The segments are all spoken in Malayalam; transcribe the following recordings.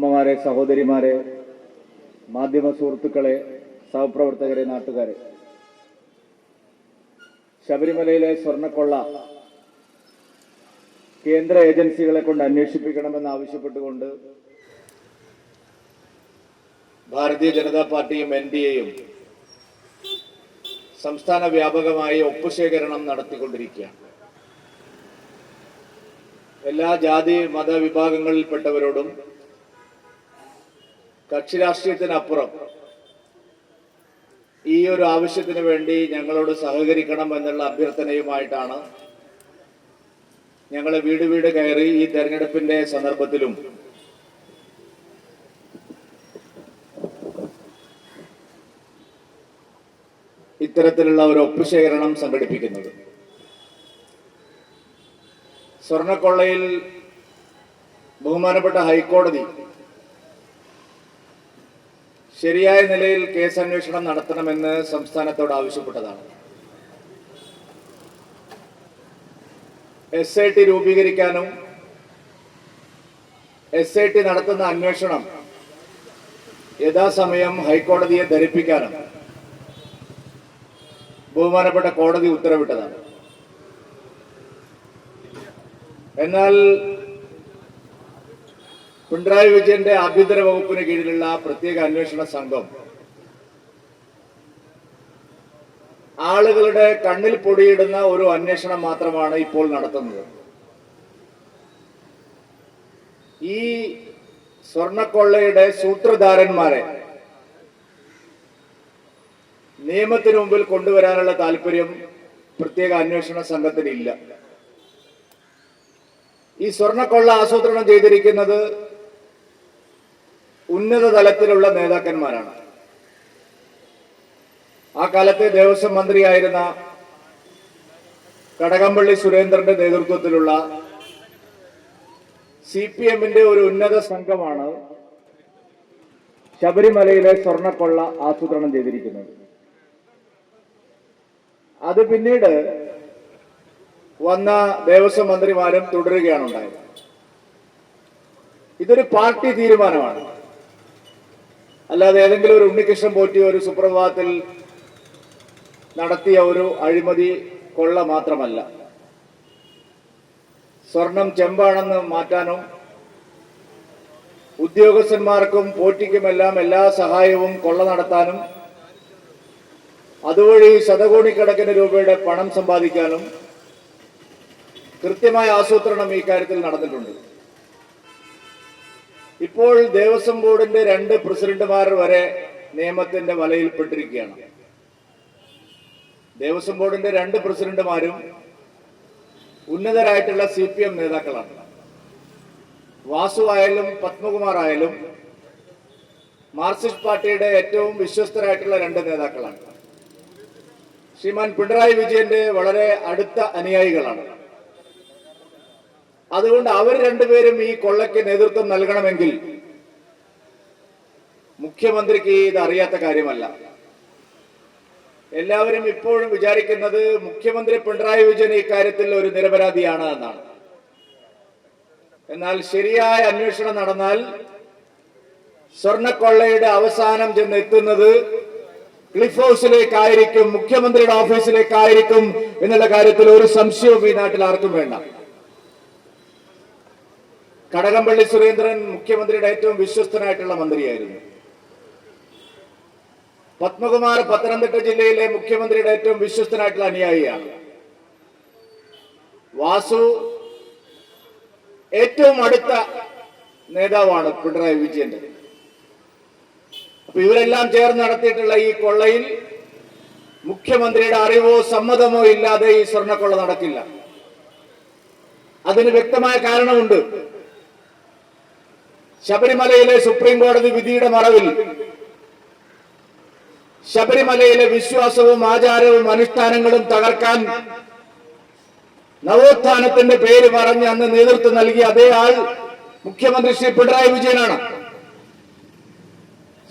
അമ്മമാരെ സഹോദരിമാരെ മാധ്യമ സുഹൃത്തുക്കളെ സഹപ്രവർത്തകരെ നാട്ടുകാരെ. ശബരിമലയിലെ സ്വർണക്കൊള്ള കേന്ദ്ര ഏജൻസികളെ കൊണ്ട് അന്വേഷിപ്പിക്കണമെന്ന് ആവശ്യപ്പെട്ടുകൊണ്ട് ഭാരതീയ ജനതാ പാർട്ടിയും എൻ ഡി എയും സംസ്ഥാന വ്യാപകമായി ഒപ്പുശേഖരണം നടത്തിക്കൊണ്ടിരിക്കുകയാണ്. എല്ലാ ജാതി മത വിഭാഗങ്ങളിൽപ്പെട്ടവരോടും കക്ഷി രാഷ്ട്രീയത്തിനപ്പുറം ഈ ഒരു ആവശ്യത്തിന് വേണ്ടി ഞങ്ങളോട് സഹകരിക്കണം എന്നുള്ള അഭ്യർത്ഥനയുമായിട്ടാണ് ഞങ്ങൾ വീട് വീട് കയറി ഈ തെരഞ്ഞെടുപ്പിന്റെ സന്ദർഭത്തിലും ഇത്തരത്തിലുള്ള ഒരു ഒപ്പുശേഖരണം സംഘടിപ്പിക്കുന്നത്. സ്വർണക്കൊള്ളയിൽ ബഹുമാനപ്പെട്ട ഹൈക്കോടതി ശരിയായ നിലയിൽ കേസ് അന്വേഷണം നടത്തണമെന്ന് സംസ്ഥാനത്തോട് ആവശ്യപ്പെട്ടതാണ്. എസ് ഐ ടി രൂപീകരിക്കാനും എസ് ഐ ടി നടത്തുന്ന അന്വേഷണം യഥാസമയം ഹൈക്കോടതിയെ ധരിപ്പിക്കാനും ബഹുമാനപ്പെട്ട കോടതി ഉത്തരവിട്ടതാണ്. എന്നാൽ പിണറായി വിജയന്റെ ആഭ്യന്തര വകുപ്പിന് കീഴിലുള്ള പ്രത്യേക അന്വേഷണ സംഘം ആളുകളുടെ കണ്ണിൽ പൊടിയിടുന്ന ഒരു അന്വേഷണം മാത്രമാണ് ഇപ്പോൾ നടത്തുന്നത്. ഈ സ്വർണക്കൊള്ളയുടെ സൂത്രധാരന്മാരെ നിയമത്തിന് മുമ്പിൽ കൊണ്ടുവരാനുള്ള താല്പര്യം പ്രത്യേക അന്വേഷണ സംഘത്തിന് ഇല്ല ഈ സ്വർണക്കൊള്ള ആസൂത്രണം ചെയ്തിരിക്കുന്നത് ഉന്നത തലത്തിലുള്ള നേതാക്കന്മാരാണ്. ആ കാലത്തെ ദേവസ്വം മന്ത്രിയായിരുന്ന കടകംപള്ളി സുരേന്ദ്രന്റെ നേതൃത്വത്തിലുള്ള സി പി എമ്മിന്റെ ഒരു ഉന്നത സംഘമാണ് ശബരിമലയിലെ സ്വർണക്കൊള്ള ആസൂത്രണം ചെയ്തിരിക്കുന്നത്. അത് പിന്നീട് വന്ന ദേവസ്വം മന്ത്രിമാരും തുടരുകയാണ് ഉണ്ടായത്. ഇതൊരു പാർട്ടി തീരുമാനമാണ്. അല്ലാതെ ഏതെങ്കിലും ഒരു ഉണ്ണികൃഷ്ണൻ പോറ്റിയ ഒരു സുപ്രഭാതത്തിൽ നടത്തിയ ഒരു അഴിമതി കൊള്ള മാത്രമല്ല. സ്വർണം ചെമ്പാണെന്ന് മാറ്റാനും ഉദ്യോഗസ്ഥന്മാർക്കും പോറ്റിക്കുമെല്ലാം എല്ലാ സഹായവും കൊള്ള നടത്താനും അതുവഴി ശതകോടിക്കണക്കിന് രൂപയുടെ പണം സമ്പാദിക്കാനും കൃത്യമായ ആസൂത്രണം ഈ കാര്യത്തിൽ നടന്നിട്ടുണ്ട്. ഇപ്പോൾ ദേവസ്വം ബോർഡിന്റെ രണ്ട് പ്രസിഡന്റുമാർ വരെ നിയമത്തിന്റെ വലയിൽപ്പെട്ടിരിക്കുകയാണ്. ദേവസ്വം ബോർഡിന്റെ രണ്ട് പ്രസിഡന്റുമാരും ഉന്നതരായിട്ടുള്ള സി പി എം നേതാക്കളാണ്. വാസു ആയാലും പത്മകുമാർ ആയാലും മാർക്സിസ്റ്റ് പാർട്ടിയുടെ ഏറ്റവും വിശ്വസ്തരായിട്ടുള്ള രണ്ട് നേതാക്കളാണ്. ശ്രീമാൻ പിണറായി വിജയന്റെ വളരെ അടുത്ത അനുയായികളാണ്. അതുകൊണ്ട് അവർ രണ്ടുപേരും ഈ കൊള്ളയ്ക്ക് നേതൃത്വം നൽകണമെങ്കിൽ മുഖ്യമന്ത്രിക്ക് ഇത് അറിയാത്ത കാര്യമല്ല. എല്ലാവരും ഇപ്പോഴും വിചാരിക്കുന്നത് മുഖ്യമന്ത്രി പിണറായി വിജയൻ ഈ കാര്യത്തിൽ ഒരു നിരപരാധിയാണ് എന്നാണ്. എന്നാൽ ശരിയായ അന്വേഷണം നടന്നാൽ സ്വർണക്കൊള്ളയുടെ അവസാനം ചെന്ന് എത്തുന്നത് ക്ലിഫ് ഹൗസിലേക്കായിരിക്കും മുഖ്യമന്ത്രിയുടെ ഓഫീസിലേക്കായിരിക്കും എന്നുള്ള കാര്യത്തിൽ ഒരു സംശയവും ഈ നാട്ടിൽ ആർക്കും വേണ്ട. കടകംപള്ളി സുരേന്ദ്രൻ മുഖ്യമന്ത്രിയുടെ ഏറ്റവും വിശ്വസ്തനായിട്ടുള്ള മന്ത്രിയായിരുന്നു. പത്മകുമാർ പത്തനംതിട്ട ജില്ലയിലെ മുഖ്യമന്ത്രിയുടെ ഏറ്റവും വിശ്വസ്തനായിട്ടുള്ള അനുയായിയാണ്. വാസു ഏറ്റവും അടുത്ത നേതാവാണ് പിണറായി വിജയന്റെ അപ്പൊ ഇവരെല്ലാം ചേർന്ന് നടത്തിയിട്ടുള്ള ഈ കൊള്ളയിൽ മുഖ്യമന്ത്രിയുടെ അറിവോ സമ്മതമോ ഇല്ലാതെ ഈ സ്വർണക്കൊള്ള നടക്കില്ല. അതിന് വ്യക്തമായ കാരണമുണ്ട്. ശബരിമലയിലെ സുപ്രീം കോടതി വിധിയുടെ മറവിൽ ശബരിമലയിലെ വിശ്വാസവും ആചാരവും അനുഷ്ഠാനങ്ങളും തകർക്കാൻ നവോത്ഥാനത്തിന്റെ പേര് പറഞ്ഞ് അന്ന് നേതൃത്വം നൽകിയ അതേ ആൾ മുഖ്യമന്ത്രി ശ്രീ പിണറായി വിജയനാണ്.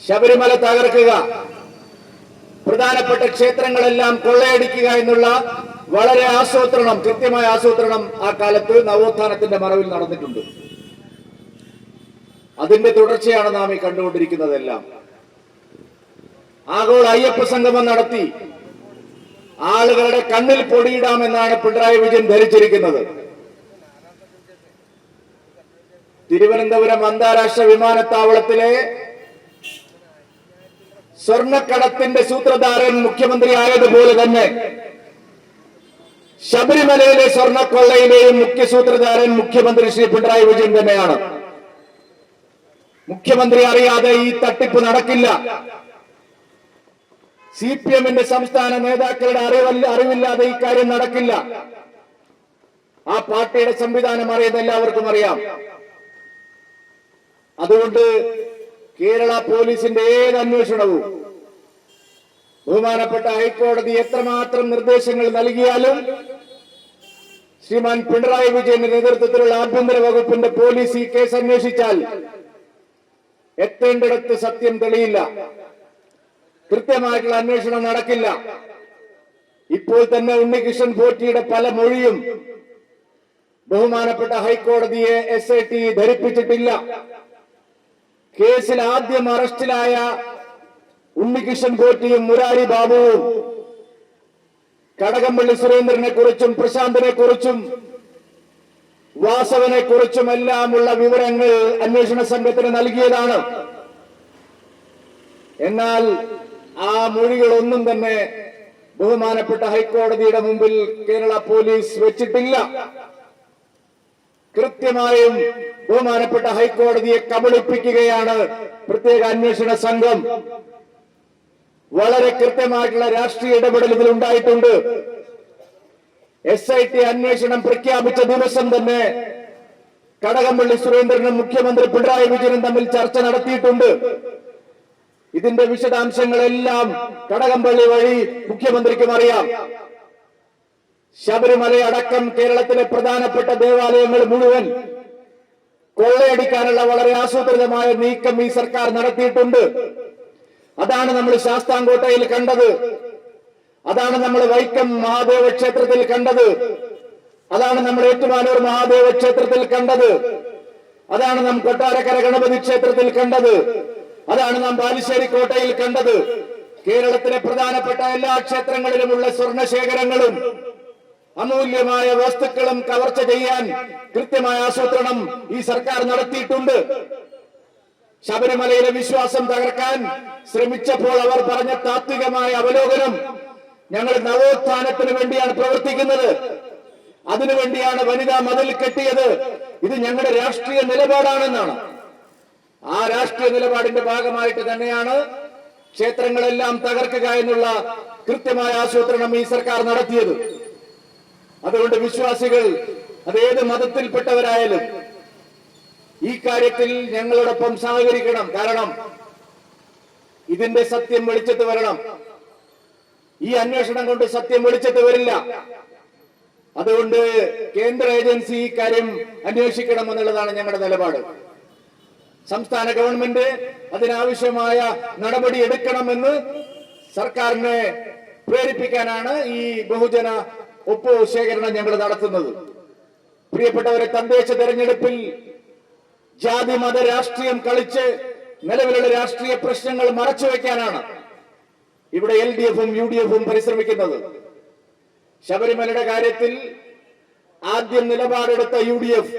ശബരിമല തകർക്കുക പ്രധാനപ്പെട്ട ക്ഷേത്രങ്ങളെല്ലാം കൊള്ളയടിക്കുക എന്നുള്ള വളരെ ആസൂത്രണം കൃത്യമായ ആസൂത്രണം ആ കാലത്ത് നവോത്ഥാനത്തിന്റെ മറവിൽ നടന്നിട്ടുണ്ട്. അതിന്റെ തുടർച്ചയാണ് നാം ഈ കണ്ടുകൊണ്ടിരിക്കുന്നതെല്ലാം. ആഗോള അയ്യപ്പ സംഗമം നടത്തി ആളുകളുടെ കണ്ണിൽ പൊടിയിടാമെന്നാണ് പിണറായി വിജയൻ ധരിച്ചിരിക്കുന്നത്. തിരുവനന്തപുരം അന്താരാഷ്ട്ര വിമാനത്താവളത്തിലെ സ്വർണക്കടത്തിന്റെ സൂത്രധാരൻ മുഖ്യമന്ത്രി ആയതുപോലെ തന്നെ ശബരിമലയിലെ സ്വർണക്കൊള്ളയിലെയും മുഖ്യ സൂത്രധാരൻ മുഖ്യമന്ത്രി ശ്രീ പിണറായി വിജയൻ തന്നെയാണ്. മുഖ്യമന്ത്രി അറിയാതെ ഈ തട്ടിപ്പ് നടക്കില്ല. സി പി എമ്മിന്റെ സംസ്ഥാന നേതാക്കളുടെ അറിവല്ല അറിവില്ലാതെ ഈ കാര്യം നടക്കില്ല. ആ പാർട്ടിയുടെ സംവിധാനം അറിയുന്ന എല്ലാവർക്കും അറിയാം. അതുകൊണ്ട് കേരള പോലീസിന്റെ ഏത് അന്വേഷണവും ബഹുമാനപ്പെട്ട ഹൈക്കോടതി എത്രമാത്രം നിർദ്ദേശങ്ങൾ നൽകിയാലും ശ്രീമാൻ പിണറായി വിജയന്റെ നേതൃത്വത്തിലുള്ള ആഭ്യന്തര വകുപ്പിന്റെ പോലീസ് ഈ കേസ് അന്വേഷിച്ചാൽ എത്തേണ്ടിടത്ത് സത്യം തെളിയില്ല. കൃത്യമായിട്ടുള്ള അന്വേഷണം നടക്കില്ല. ഇപ്പോൾ തന്നെ ഉണ്ണികൃഷ്ണൻ പോറ്റിയുടെ പല മൊഴിയും ബഹുമാനപ്പെട്ട ഹൈക്കോടതിയെ എസ് ഐ ടി ധരിപ്പിച്ചിട്ടില്ല. കേസിൽ ആദ്യം അറസ്റ്റിലായ ഉണ്ണികൃഷ്ണൻ പോറ്റിയും മുരാരി ബാബുവും കടകംപള്ളി സുരേന്ദ്രനെ കുറിച്ചും പ്രശാന്തിനെ കുറിച്ചും വാസവനെ കുറിച്ചുമെല്ലാമുള്ള വിവരങ്ങൾ അന്വേഷണ സംഘത്തിന് നൽകിയതാണ്. എന്നാൽ ആ മൊഴികളൊന്നും തന്നെ ബഹുമാനപ്പെട്ട ഹൈക്കോടതിയുടെ മുമ്പിൽ കേരള പോലീസ് വെച്ചിട്ടില്ല. കൃത്യമായും ബഹുമാനപ്പെട്ട ഹൈക്കോടതിയെ കബളിപ്പിക്കുകയാണ് പ്രത്യേക അന്വേഷണ സംഘം. വളരെ കൃത്യമായിട്ടുള്ള രാഷ്ട്രീയ ഇടപെടൽ ഇതിൽ ഉണ്ടായിട്ടുണ്ട് എസ് ഐ ടി അന്വേഷണം പ്രഖ്യാപിച്ച ദിവസം തന്നെ കടകംപള്ളി സുരേന്ദ്രനും മുഖ്യമന്ത്രി പിണറായി വിജയനും തമ്മിൽ ചർച്ച നടത്തിയിട്ടുണ്ട്. ഇതിന്റെ വിശദാംശങ്ങളെല്ലാം കടകംപള്ളി വഴി മുഖ്യമന്ത്രിക്കും അറിയാം. ശബരിമല അടക്കം കേരളത്തിലെ പ്രധാനപ്പെട്ട ദേവാലയങ്ങൾ മുഴുവൻ കൊള്ളയടിക്കാനുള്ള വളരെ ആസൂത്രിതമായ നീക്കം ഈ സർക്കാർ നടത്തിയിട്ടുണ്ട്. അതാണ് നമ്മൾ ശാസ്താംകോട്ടയിൽ കണ്ടത്. അതാണ് നമ്മൾ വൈക്കം മഹാദേവ ക്ഷേത്രത്തിൽ കണ്ടത്. അതാണ് നമ്മൾ ഏറ്റുമാനൂർ മഹാദേവ ക്ഷേത്രത്തിൽ കണ്ടത്. അതാണ് നാം കൊട്ടാരക്കര ഗണപതി ക്ഷേത്രത്തിൽ കണ്ടത്. അതാണ് നാം ബാലുശ്ശേരി കോട്ടയിൽ കണ്ടത്. കേരളത്തിലെ പ്രധാനപ്പെട്ട എല്ലാ ക്ഷേത്രങ്ങളിലുമുള്ള സ്വർണശേഖരങ്ങളും അമൂല്യമായ വസ്തുക്കളും കവർച്ച ചെയ്യാൻ കൃത്യമായ ആസൂത്രണം ഈ സർക്കാർ നടത്തിയിട്ടുണ്ട്. ശബരിമലയിലെ വിശ്വാസം തകർക്കാൻ ശ്രമിച്ചപ്പോൾ അവർ പറഞ്ഞ താത്വികമായ അവലോകനം ഞങ്ങൾ നവോത്ഥാനത്തിന് വേണ്ടിയാണ് പ്രവർത്തിക്കുന്നത്. അതിനുവേണ്ടിയാണ് വനിതാ മതിൽ കെട്ടിയത്. ഇത് ഞങ്ങളുടെ രാഷ്ട്രീയ നിലപാടാണെന്നാണ്. ആ രാഷ്ട്രീയ നിലപാടിന്റെ ഭാഗമായിട്ട് തന്നെയാണ് ക്ഷേത്രങ്ങളെല്ലാം തകർക്കുക എന്നുള്ള കൃത്യമായ ആസൂത്രണം ഈ സർക്കാർ നടത്തിയത്. അതുകൊണ്ട് വിശ്വാസികൾ അത് ഏത് മതത്തിൽപ്പെട്ടവരായാലും ഈ കാര്യത്തിൽ ഞങ്ങളോടൊപ്പം സഹകരിക്കണം. കാരണം ഇതിന്റെ സത്യം വെളിച്ചത്ത് വരണം. ഈ അന്വേഷണം കൊണ്ട് സത്യം വെളിച്ചത്ത് വരില്ല. അതുകൊണ്ട് കേന്ദ്ര ഏജൻസി ഈ കാര്യം അന്വേഷിക്കണം എന്നുള്ളതാണ് ഞങ്ങളുടെ നിലപാട്. സംസ്ഥാന ഗവൺമെന്റ് അതിനാവശ്യമായ നടപടി എടുക്കണമെന്ന് സർക്കാരിനെ പ്രേരിപ്പിക്കാനാണ് ഈ ബഹുജന ഒപ്പ് ശേഖരണം ഞങ്ങൾ നടത്തുന്നത്. പ്രിയപ്പെട്ടവരെ തദ്ദേശ തെരഞ്ഞെടുപ്പിൽ ജാതി മത രാഷ്ട്രീയം കളിച്ച് നിലവിലുള്ള രാഷ്ട്രീയ പ്രശ്നങ്ങൾ മറച്ചുവെക്കാനാണ് ഇവിടെ എൽ ഡി എഫും യു ഡി എഫും പരിശ്രമിക്കുന്നത്. ശബരിമലയുടെ കാര്യത്തിൽ ആദ്യം നിലപാടെടുത്ത യു ഡി എഫ്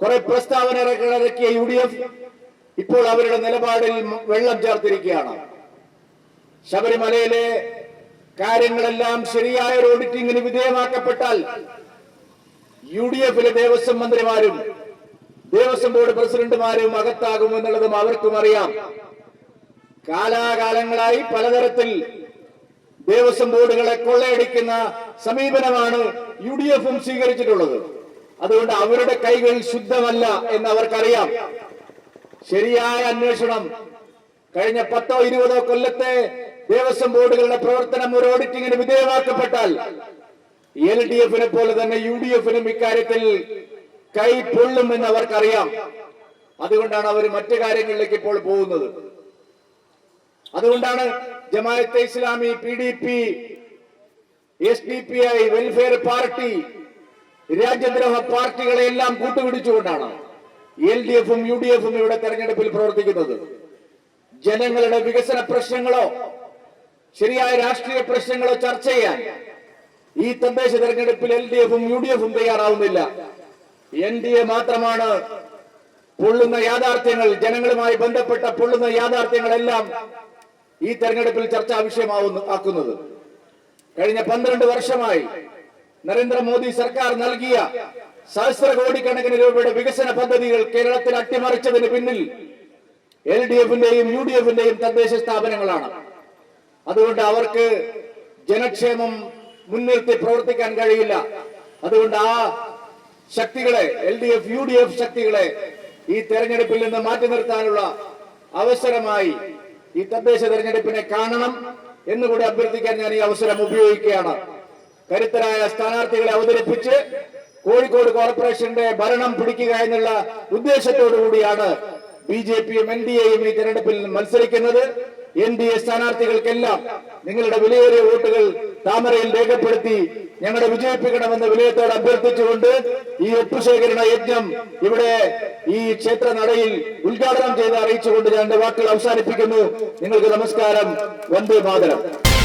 കുറെ പ്രസ്താവന ഇറക്കിയ യു ഡി എഫ് ഇപ്പോൾ അവരുടെ നിലപാടിൽ വെള്ളം ചേർത്തിരിക്കുകയാണ്. ശബരിമലയിലെ കാര്യങ്ങളെല്ലാം ശരിയായ ഒരു ഓഡിറ്റിംഗിന് വിധേയമാക്കപ്പെട്ടാൽ യു ഡി എഫിലെ ദേവസ്വം മന്ത്രിമാരും ദേവസ്വം ബോർഡ് പ്രസിഡന്റുമാരും അകത്താകുമെന്നുള്ളതും അവർക്കും അറിയാം. കാലാകാലങ്ങളായി പലതരത്തിൽ ദേവസ്വം ബോർഡുകളെ കൊള്ളയടിക്കുന്ന സമീപനമാണ് യു ഡി എഫും സ്വീകരിച്ചിട്ടുള്ളത്. അതുകൊണ്ട് അവരുടെ കൈകൾ ശുദ്ധമല്ല എന്ന് അവർക്കറിയാം. ശരിയായ അന്വേഷണം കഴിഞ്ഞ പത്തോ ഇരുപതോ കൊല്ലത്തെ ദേവസ്വം ബോർഡുകളുടെ പ്രവർത്തനം ഒരു ഓഡിറ്റിങ്ങിന് വിധേയമാക്കപ്പെട്ടാൽ എൽ ഡി എഫിനെ പോലെ തന്നെ യു ഡി എഫിനും ഇക്കാര്യത്തിൽ കൈ പൊള്ളുമെന്ന് അവർക്കറിയാം. അതുകൊണ്ടാണ് അവർ മറ്റു കാര്യങ്ങളിലേക്ക് ഇപ്പോൾ പോകുന്നത്. അതുകൊണ്ടാണ് Jamaat-e Islami P D P S D P I welfare party രാജ്യദ്രോഹ പാർട്ടികളെ എല്ലാം കൂട്ടുപിടിച്ചുകൊണ്ടാണ് എൽ ഡി എഫും യു ഡി എഫും ഇവിടെ തെരഞ്ഞെടുപ്പിൽ പ്രവർത്തിക്കുന്നത്. ജനങ്ങളുടെ വികസന പ്രശ്നങ്ങളോ ശരിയായ രാഷ്ട്രീയ പ്രശ്നങ്ങളോ ചർച്ച ചെയ്യാൻ ഈ തദ്ദേശ തെരഞ്ഞെടുപ്പിൽ എൽ ഡി എഫും യു ഡി എഫും തയ്യാറാവുന്നില്ല. എൻ ഡി എ മാത്രമാണ് പൊള്ളുന്ന യാഥാർത്ഥ്യങ്ങൾ ജനങ്ങളുമായി ബന്ധപ്പെട്ട പൊള്ളുന്ന യാഥാർത്ഥ്യങ്ങളെല്ലാം ഈ തെരഞ്ഞെടുപ്പിൽ ചർച്ചാ വിഷയമാവുന്നു ആക്കുന്നത്. കഴിഞ്ഞ പന്ത്രണ്ട് വർഷമായി നരേന്ദ്രമോദി സർക്കാർ നൽകിയ സഹസ്ര കോടിക്കണക്കിന് രൂപയുടെ വികസന പദ്ധതികൾ കേരളത്തിൽ അട്ടിമറിച്ചതിന് പിന്നിൽ എൽ ഡി എഫിന്റെയും യു ഡി എഫിന്റെയും തദ്ദേശ സ്ഥാപനങ്ങളാണ്. അതുകൊണ്ട് അവർക്ക് ജനക്ഷേമം മുൻനിർത്തി പ്രവർത്തിക്കാൻ കഴിയില്ല. അതുകൊണ്ട് ആ ശക്തികളെ L D F U D F ശക്തികളെ ഈ തെരഞ്ഞെടുപ്പിൽ നിന്ന് മാറ്റി നിർത്താനുള്ള അവസരമായി ഈ തദ്ദേശ തെരഞ്ഞെടുപ്പിനെ കാണണം എന്നുകൂടി അഭ്യർത്ഥിക്കാൻ ഞാൻ ഈ അവസരം ഉപയോഗിക്കുകയാണ്. കരുത്തരായ സ്ഥാനാർത്ഥികളെ അവതരിപ്പിച്ച് കോഴിക്കോട് കോർപ്പറേഷന്റെ ഭരണം പിടിക്കുക എന്നുള്ള ഉദ്ദേശത്തോടു കൂടിയാണ് ബി ജെ പിയും എൻ ഡി എയും ഈ തെരഞ്ഞെടുപ്പിൽ മത്സരിക്കുന്നത്. എൻ ഡി എ സ്ഥാനാർത്ഥികൾക്കെല്ലാം നിങ്ങളുടെ വിലയേറിയ വോട്ടുകൾ താമരയിൽ രേഖപ്പെടുത്തി ഞങ്ങളെ വിജയിപ്പിക്കണമെന്ന് വിനയത്തോട് അഭ്യർത്ഥിച്ചുകൊണ്ട് ഈ ഒപ്പുശേഖരണ യജ്ഞം ഇവിടെ ഈ ക്ഷേത്ര നടയിൽ ഉദ്ഘാടനം ചെയ്ത് അറിയിച്ചുകൊണ്ട് ഞാൻ എന്റെ വാക്കുകൾ അവസാനിപ്പിക്കുന്നു. നിങ്ങൾക്ക് നമസ്കാരം. വന്ദേ മാതരം.